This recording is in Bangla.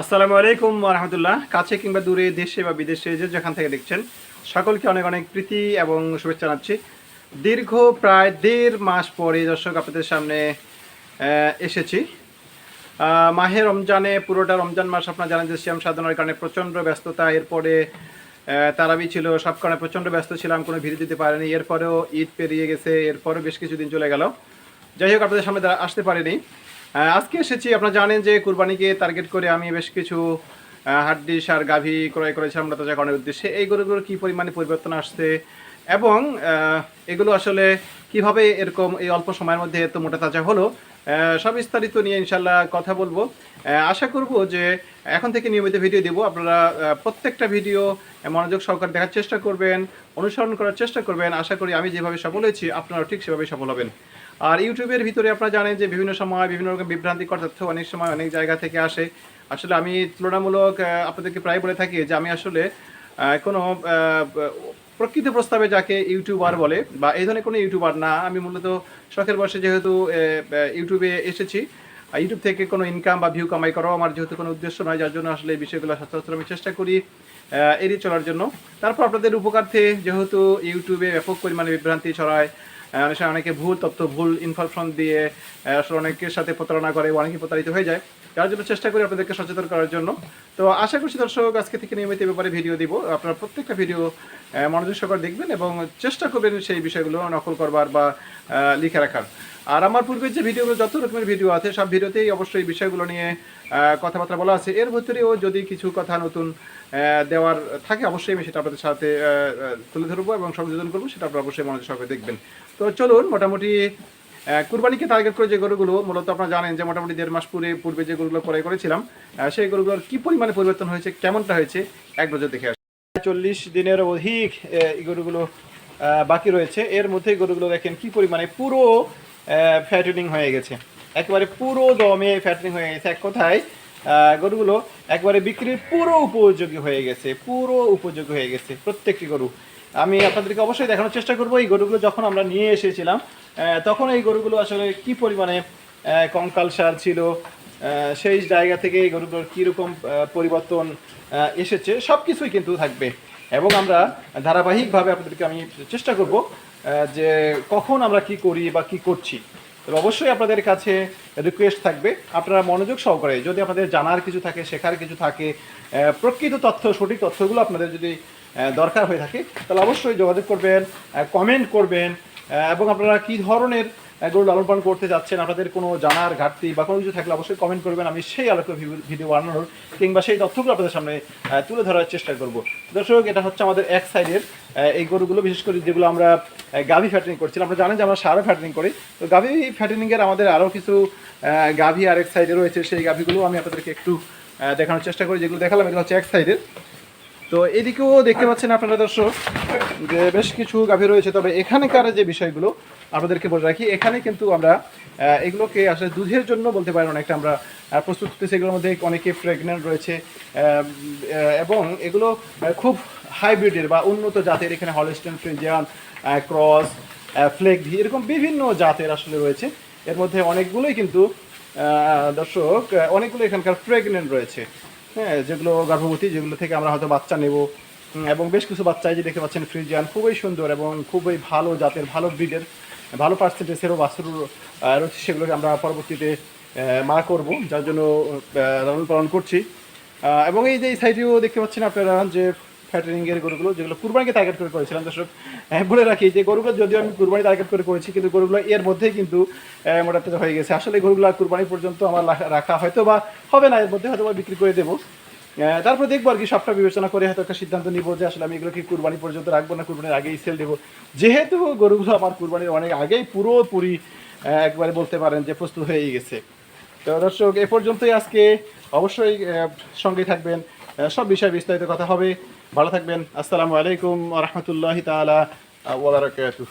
আসসালামু আলাইকুম রহমতুল্লাহ। কাছে কিংবা দূরে দেশে বা বিদেশে যে যেখান থেকে দেখছেন, সকলকে অনেক অনেক প্রীতি এবং শুভেচ্ছা জানাচ্ছি। দীর্ঘ প্রায় দেড় মাস পরে দর্শক আপনাদের সামনে এসেছি। মাহে রমজানে পুরোটা রমজান মাস আপনারা জানেন যে শ্যাম সাধনার কারণে প্রচণ্ড ব্যস্ততা। এরপরে তারাবি ছিল, সব কারণে প্রচণ্ড ব্যস্ত ছিলাম, কোনো ভিড় দিতে পারিনি। এরপরেও ঈদ পেরিয়ে গেছে, এরপরেও বেশ কিছুদিন চলে গেল। যাই হোক, আপনাদের সামনে আসতে পারিনি। আজকে এসেছি, আপনারা জানেন যে কুরবানিকে টার্গেট করে আমি বেশ কিছু হাড্ডি, সার, গাভি ক্রয় করেছিলাম রাতাজাকরণের উদ্দেশ্যে। এই গরুগুলোর কী পরিমাণে পরিবর্তন আসছে এবং এগুলো আসলে কীভাবে এরকম এই অল্প সময়ের মধ্যে এত মোটা তাজা হলো সব বিস্তারিত নিয়ে ইনশাল্লাহ কথা বলব। আশা করব যে এখন থেকে নিয়মিত ভিডিও দেবো। আপনারা প্রত্যেকটা ভিডিও মনোযোগ সহকারে দেখার চেষ্টা করবেন, অনুসরণ করার চেষ্টা করবেন। আশা করি আমি যেভাবে সফল হয়েছি, আপনারাও ঠিক সেভাবে সফল হবেন। আর ইউটিউবের ভিতরে আপনারা জানেন যে বিভিন্ন সময় বিভিন্ন রকম বিভ্রান্তিকর তথ্য অনেক সময় অনেক জায়গা থেকে আসে। আসলে আমি তুলনামূলক আপনাদেরকে প্রায় বলে থাকি যে আমি আসলে কোনো প্রকৃত প্রস্তাবে যাকে ইউটিউবার বলে বা এই ধরনের কোনো ইউটিউবার না আমি মূলত শখের বসে যেহেতু ইউটিউবে এসেছি ইউটিউব থেকে কোনো ইনকাম বা ভিউ কামাই করাও আমার যেহেতু কোনো উদ্দেশ্য নয় যার জন্য আসলে এই বিষয়গুলো সচরাচর আমি চেষ্টা করি এড়িয়ে চলার জন্য। তারপর আপনাদের উপকার্থে যেহেতু ইউটিউবে ব্যাপক পরিমাণে বিভ্রান্তি ছড়ায় অনেক অনেকে ভুল তথ্য ভুল ইনফরমেশন দিয়ে আসলে অনেকের সাথে প্রতারণা করে অনেকে প্রতারিত হয়ে যায়। যার জন্য চেষ্টা করি আপনাদেরকে সচেতন করার জন্য। তো আশা করছি দর্শক, আজকে থেকে নিয়মিত ব্যাপারে ভিডিও দিব। আপনারা প্রত্যেকটা ভিডিও মনোযোগ সহকারে দেখবেন এবং চেষ্টা করবেন সেই বিষয়গুলো নকল করবার বা লিখে রাখার। আর আমার পূর্বে যে ভিডিওগুলো, যত রকমের ভিডিও আছে, সব ভিডিওতেই অবশ্যই এই বিষয়গুলো নিয়ে কথাবার্তা বলা আছে। এর ভিতরেও যদি কিছু কথা নতুন দেওয়ার থাকে, অবশ্যই আমি সেটা আপনাদের সাথে তুলে ধরবো এবং সংযোজন করব, সেটা আপনারা অবশ্যই মনোযোগ সহকারে দেখবেন। তো চলুন, মোটামুটি কুরবানিকে টার্গেট করে যে গরুগুলো, মূলত আপনারা জানেন যে মোটামুটি দেড় মাস পূর্বে পূর্বে যে গরুগুলো ক্রয় করেছিলাম সেই গরুগুলোর কি পরিমাণে পরিবর্তন হয়েছে, কেমনটা হয়েছে, এক নজর দেখে আসি। চল্লিশ দিনের অধিক এই গরুগুলো বাকি রয়েছে। এর মধ্যে গরুগুলো দেখেন কি পরিমাণে পুরো ফ্যাটেনিং হয়ে গেছে। একেবারে পুরো দমে ফ্যাটেনিং হয়ে গেছে। এক কথায় গরুগুলো একবারে বিক্রির পুরো উপযোগী হয়ে গেছে, পুরো উপযোগী হয়ে গেছে প্রত্যেকটি গরু। আমি আপনাদেরকে অবশ্যই দেখানোর চেষ্টা করব এই গরুগুলো যখন আমরা নিয়ে এসেছিলাম তখন এই গরুগুলো আসলে কি পরিমাণে কঙ্কাল সার ছিল সেই জায়গা থেকে এই গরুগুলোর কীরকম পরিবর্তন এসেছে সব কিছুই কিন্তু থাকবে। এবং আমরা ধারাবাহিকভাবে আপনাদেরকে আমি চেষ্টা করব যে কখন আমরা কি করি বা কি করছি। তবে অবশ্যই আপনাদের কাছে রিকোয়েস্ট থাকবে, আপনারা মনোযোগ সহকারে, যদি আপনাদের জানার কিছু থাকে, শেখার কিছু থাকে প্রকৃত তথ্য, সঠিক তথ্যগুলো আপনাদের যদি দরকার হয়ে থাকে। তাহলে অবশ্যই যোগাযোগ করবেন কমেন্ট করবেন এবং আপনারা কি ধরনের গরু লালন পালন করতে যাচ্ছেন, আপনাদের কোনো জানার ঘাটতি বা কোনো কিছু থাকলে অবশ্যই কমেন্ট করবেন, আমি সেই আলোকে ভিডিও বানানোর কিংবা সেই তথ্যগুলো আপনাদের সামনে তুলে ধরার চেষ্টা করব। দর্শক, এটা হচ্ছে আমাদের এক সাইডের এই গরুগুলো, বিশেষ করে যেগুলো আমরা গাভী ফ্যাটারিং করছিলাম আপনারা জানেন যে আমরা সারও ফ্যাটারিং করি। তো গাভী ফ্যাটারিংয়ের আমাদের আরও কিছু গাভী আরেক সাইডে রয়েছে। সেই গাভীগুলো আমি আপনাদেরকে একটু দেখানোর চেষ্টা করি, যেগুলো দেখালাম, এগুলো হচ্ছে এক সাইডের তো এদিকেও দেখতে পাচ্ছেন আপনারা দর্শক যে বেশ কিছু গাভী রয়েছে, তবে এখানকার যে বিষয়গুলো আপনাদেরকে বলে রাখি, এখানে কিন্তু আমরা এগুলোকে আসলে দুধের জন্য বলতে পারেন অনেকটা আমরা প্রস্তুত করতেছি এগুলোর মধ্যে অনেকে প্রেগনেন্ট রয়েছে এবং এগুলো খুব হাইব্রিডের বা উন্নত জাতের, এখানে Holstein Friesian cross Fleckvieh এরকম বিভিন্ন জাতের আসলে রয়েছে। এর মধ্যে অনেকগুলোই কিন্তু দর্শক অনেকগুলো এখানকার প্রেগনেন্ট রয়েছে। হ্যাঁ যেগুলো গর্ভবতী, যেগুলো থেকে আমরা হয়তো বাচ্চা নেব। এবং বেশ কিছু বাচ্চা যে দেখতে পাচ্ছেন ফ্রিজিয়ান, খুবই সুন্দর এবং খুবই ভালো জাতের, ভালো ব্রিডের, ভালো পার্সেন্টেজেরও বাছুর রয়েছে সেগুলোকে আমরা পরবর্তীতে মা করব, যার জন্য লালন পালন করছি। এবং এই যে এই সাইডেও দেখতে পাচ্ছেন আপনারা যে ফ্যাটারিংয়ের গরুগুলো, যেগুলো কুরবানিকে টার্গেট করে করেছিলাম। দর্শক বলে রাখি যে গরুগুলো যদিও আমি কুরবানি টার্গেট করে করেছি, কিন্তু গরুগুলো এর মধ্যেই কিন্তু মোটামুটি হয়ে গেছে। আসলে গরুগুলো কুরবানি পর্যন্ত আমার রাখা- হয়তো বা হবে না, এর মধ্যে হয়তো বা বিক্রি করে দেবো। তারপর দেখব আর কি, সবটা বিবেচনা করে হয়তো একটা সিদ্ধান্ত নিব যে আসলে আমি এগুলো কি কুরবানি পর্যন্ত রাখব না, কুরবানির আগেই সেল দেবো। যেহেতু গরুগুলো আমার কুরবানির অনেক আগেই পুরোপুরি একবারে বলতে পারেন যে প্রস্তুত হয়ে গেছে। তো দর্শক, এ পর্যন্তই আজকে। অবশ্যই সঙ্গে থাকবেন। সব বিষয়ে বিস্তারিত কথা হবে। ভালো থাকবেন। আসসালামু আলাইকুম রহমতুল্লাহ তালা ওবরাকাতুহ